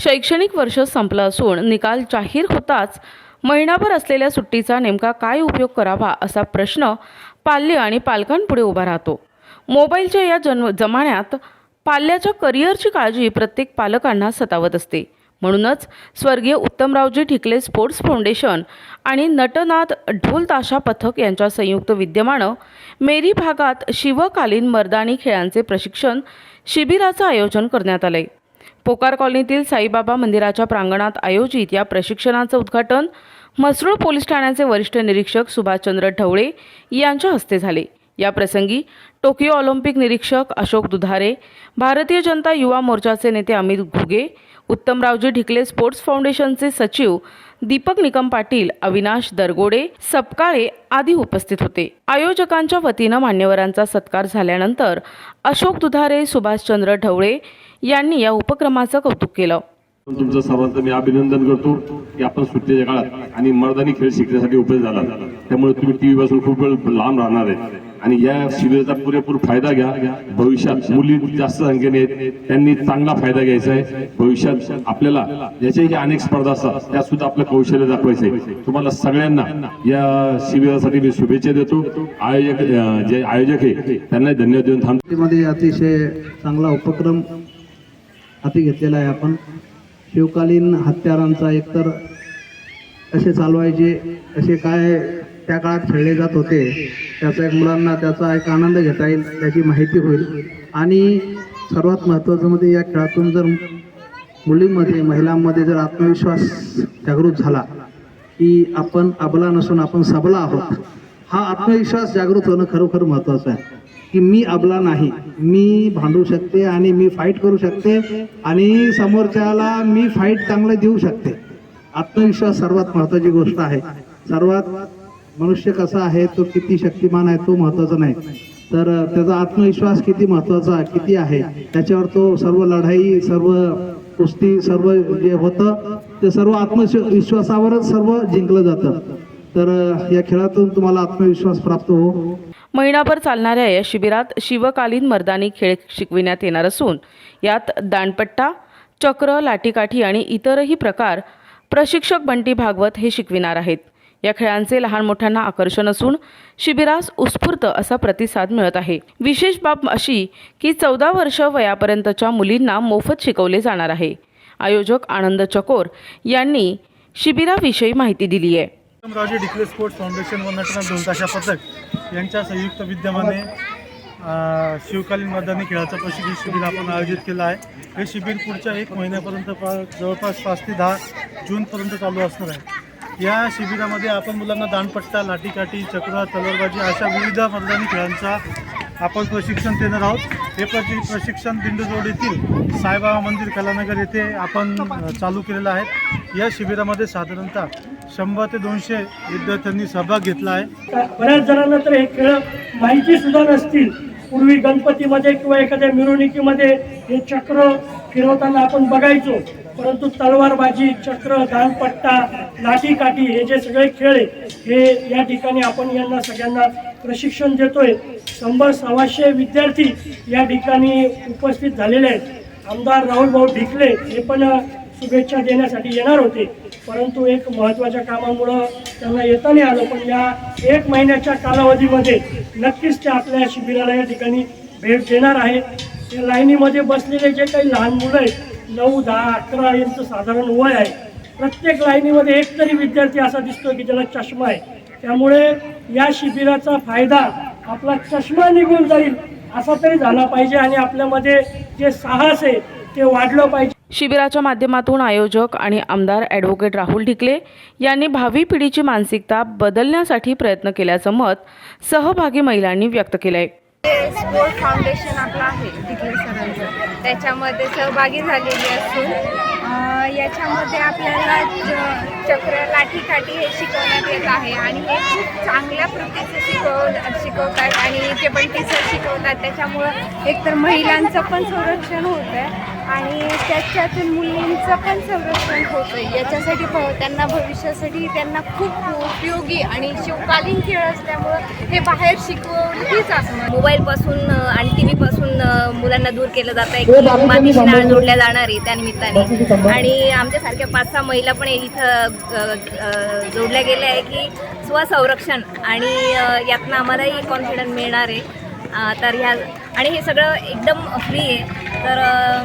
शैक्षणिक वर्ष संपलं असून निकाल जाहीर होताच महिनाभर असलेल्या सुट्टीचा नेमका काय उपयोग करावा असा प्रश्न पाल्य आणि पालकांपुढे उभा राहतो. मोबाईलच्या या जन्म जमान्यात पाल्याच्या करिअरची काळजी प्रत्येक पालकांना सतावत असते. म्हणूनच स्वर्गीय उत्तमरावजी ठिकले स्पोर्ट्स फाउंडेशन आणि नटनाथ ढोल ताशा पथक यांच्या संयुक्त विद्यमानं मेरी भागात शिवकालीन मर्दानी खेळांचे प्रशिक्षण शिबिराचं आयोजन करण्यात आलंय. पोकार कॉलनीतील साईबाबा मंदिराच्या प्रांगणात आयोजित या प्रशिक्षणाचं उद्घाटन म्हसरूळ पोलीस ठाण्याचे वरिष्ठ निरीक्षक सुभाषचंद्र ढवळे यांच्या हस्ते झाले. याप्रसंगी टोकियो ऑलिम्पिक निरीक्षक अशोक दुधारे भारतीय जनता युवा मोर्चाचे नेते अमित घुगे उत्तमरावजी ढिकले स्पोर्ट्स फाउंडेशनचे सचिव दीपक निकम पाटील अविनाश दरगोडे सपकाळे आदी उपस्थित होते. आयोजकांच्या वतीनं मान्यवरांचा सत्कार झाल्यानंतर अशोक दुधारे सुभाषचंद्र ढवळे यांनी या उपक्रमाचं कौतुक केलं. तुमचं सर्वांचं मी अभिनंदन करतो की आपण सुट्टीच्या काळात आणि मर्दानी खेळ शिकण्यासाठी उपयोग झाला त्यामुळे तुम्ही टीव्ही पासून खूप वेळ लांब राहणार आहे. आणि या शिबिराचा पुरेपूर फायदा घ्या. भविष्यात मुली जास्त संख्येने आहेत. त्यांनी चांगला फायदा घ्यायचा आहे. भविष्यात आपल्याला याच्याही अनेक स्पर्धा असतात त्या सुद्धा आपलं कौशल्य दाखवायचं आहे. तुम्हाला सगळ्यांना या शिबिरासाठी मी शुभेच्छा देतो. आयोजक जे आयोजक आहे त्यांना धन्यवाद देऊन थांबते. अतिशय चांगला उपक्रम हाती घेतलेला आहे आपण. शिवकालीन हत्यारांचा एकतर कसे चालवायचे असे काय त्या काळात खेळले जात होते त्याचा एक मुलांना त्याचा एक आनंद घेता येईल त्याची माहिती होईल. आणि सर्वात महत्त्वाचं म्हणजे या खेळातून जर मुलींमध्ये महिलांमध्ये जर आत्मविश्वास जागृत झाला की आपण अबला नसून आपण सबला आहोत हा आत्मविश्वास जागृत होणं खरोखर महत्त्वाचं आहे. की मी अबला नाही मी भांडू शकते आणि मी फाईट करू शकते आणि समोरच्याला मी फाईट चांगलं देऊ शकते. आत्मविश्वास सर्वात महत्त्वाची गोष्ट आहे. सर्वात मनुष्य कसा आहे तो किती शक्तिमान आहे तो महत्त्वाचा नाही. तर त्याचा आत्मविश्वास किती महत्त्वाचा किती आहे त्याच्यावर तो सर्व लढाई सर्व कुस्ती सर्व जे होतं ते सर्व आत्मविश्वासावरच सर्व जिंकलं जातं. तर या खेळातून तुम्हाला आत्मविश्वास प्राप्त हो महिनाभर चालणाऱ्या या शिबिरात शिवकालीन मर्दानी खेळ शिकविण्यात येणार असून यात दांडपट्टा चक्र लाठीकाठी आणि इतरही प्रकार प्रशिक्षक बंटी भागवत हे शिकविणार आहेत. या खेळांचे लहान मोठ्यांना आकर्षण असून शिबिरास उत्स्फूर्त असा प्रतिसाद मिळत आहे. विशेष बाब अशी की चौदा वर्ष वयापर्यंतच्या मुलींना मोफत शिकवले जाणार आहे. आयोजक आनंद चकोर यांनी शिबिराविषयी माहिती दिली आहे. राजे डिक्ले स्पोर्ट्स फाउंडेशन व नटना ढोलताशा पथक यांच्या संयुक्त विद्यमाने शिवकालीन मैदानी खेळाचं प्रशिक्षण शिबिर आपण आयोजित केलं आहे. हे शिबिर पुढच्या एक महिन्यापर्यंत पा जवळपास पाच ते दहा जूनपर्यंत चालू असणार आहे. या शिबिरामध्ये आपण मुलांना दांडपट्टा लाठीकाठी चक्र तलवारबाजी अशा विविध मैदानी खेळांचा आपण प्रशिक्षण देणार आहोत. हे प्रशि प्रशिक्षण दिंडोजोड येथील साईबाबा मंदिर कलानगर येथे आपण चालू केलेलं आहे. या शिबिरामध्ये साधारणतः शंभर ते दोनशे विद्यार्थ्यांनी सहभाग घेतला आहे. बऱ्याच जणांना तर हे खेळ माहिती सुद्धा नसतील. पूर्वी गणपतीमध्ये किंवा एखाद्या मिरवणुकीमध्ये हे चक्र फिरवताना आपण बघायचो परंतु तलवारबाजी चक्र दानपट्टा लाठीकाठी हे जे सगळे खेळ आहे हे या ठिकाणी आपण यांना सगळ्यांना प्रशिक्षण देतोय. शंभर सव्वाशे विद्यार्थी या ठिकाणी उपस्थित झालेले आहेत. आमदार राहुल भाऊ ढिकले हे पण शुभेच्छा देण्यासाठी येणार होते. परंतु एक महत्त्वाच्या कामामुळं त्यांना येता नाही आलं. पण या एक महिन्याच्या कालावधीमध्ये नक्कीच ते आपल्या शिबिराला या ठिकाणी भेट देणार आहेत त्या लाईनीमध्ये बसलेले जे काही लहान मुलं आहेत नऊ दहा अकरा यांचं साधारण वय आहे. प्रत्येक लाईनीमध्ये एक तरी विद्यार्थी असा दिसतो की ज्याला चष्मा आहे. त्यामुळे या शिबिराचा फायदा आपला चष्मा निघून जाईल असा तरी झाला पाहिजे आणि आपल्यामध्ये जे साहस आहे ते वाढलं पाहिजे. शिबिराच्या माध्यमातून आयोजक आणि आमदार ॲडव्होकेट राहुल ढिकले यांनी भावी पिढीची मानसिकता बदलण्यासाठी प्रयत्न केल्याचं मत सहभागी महिलांनी व्यक्त केलं आहे स्पोर्ट फाउंडेशन आपलं आहे सरांचं. त्याच्यामध्ये सहभागी झालेली असून अं, याच्यामध्ये आपल्याला चक्र लाठीकाठी हे शिकवण्यात येत आहे. आणि हे खूप चांगल्या प्रतीचं शिकव शिकवतात. आणि जे पण टीचर शिकवतात त्याच्यामुळं एकतर महिलांचं पण संरक्षण होतं आहे आणि त्याच्यातून मुलींचं पण संरक्षण होतं याच्यासाठी भ त्यांना भविष्यासाठी त्यांना खूप उपयोगी आणि शिवकालीन खेळ असल्यामुळं हे बाहेर शिकवलीच असणार. मोबाईलपासून आणि टी व्हीपासून मुलांना दूर केलं जात आहे की मातीशी नाळ जोडल्या जाणार आहे त्या निमित्ताने. आणि आमच्यासारख्या पाच सहा महिला पण इथं जोडल्या गेल्या आहे की स्वसंरक्षण आणि यातनं आम्हालाही कॉन्फिडन्स मिळणार आहे. तर ह्या आणि हे सगळं एकदम फ्री आहे. तर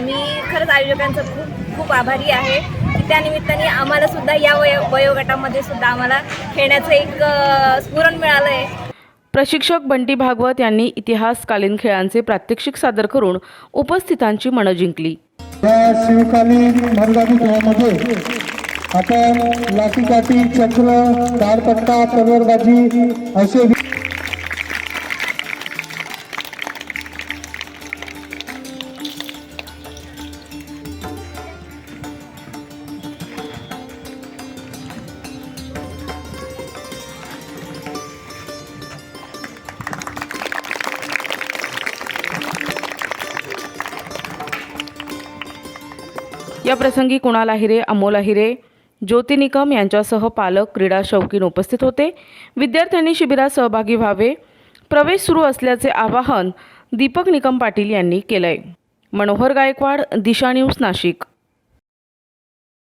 मी खरंच आयोजकांचं खूप खूप आभारी आहे की त्यानिमित्ताने आम्हालासुद्धा आम्हाला सुद्धा या वयो वयोगटामध्ये सुद्धा आम्हाला खेळण्याचं एक स्फुरण मिळालं आहे प्रशिक्षक बंटी भागवत यांनी इतिहासकालीन खेळांचे प्रात्यक्षिक सादर करून उपस्थितांची मनं जिंकली. या शिवकालीन मर्दानी खेळामध्ये आपण लाठीकाठी चक्र दारपट्टा तलवारबाजी असे या प्रसंगी कुणाल आहिरे अमोल आहिरे ज्योती निकम यांच्यासह पालक क्रीडा शौकीन उपस्थित होते. विद्यार्थ्यांनी शिबिरात सहभागी व्हावे. प्रवेश सुरू असल्याचे आवाहन दीपक निकम पाटील यांनी केलंय. मनोहर गायकवाड दिशा न्यूज नाशिक.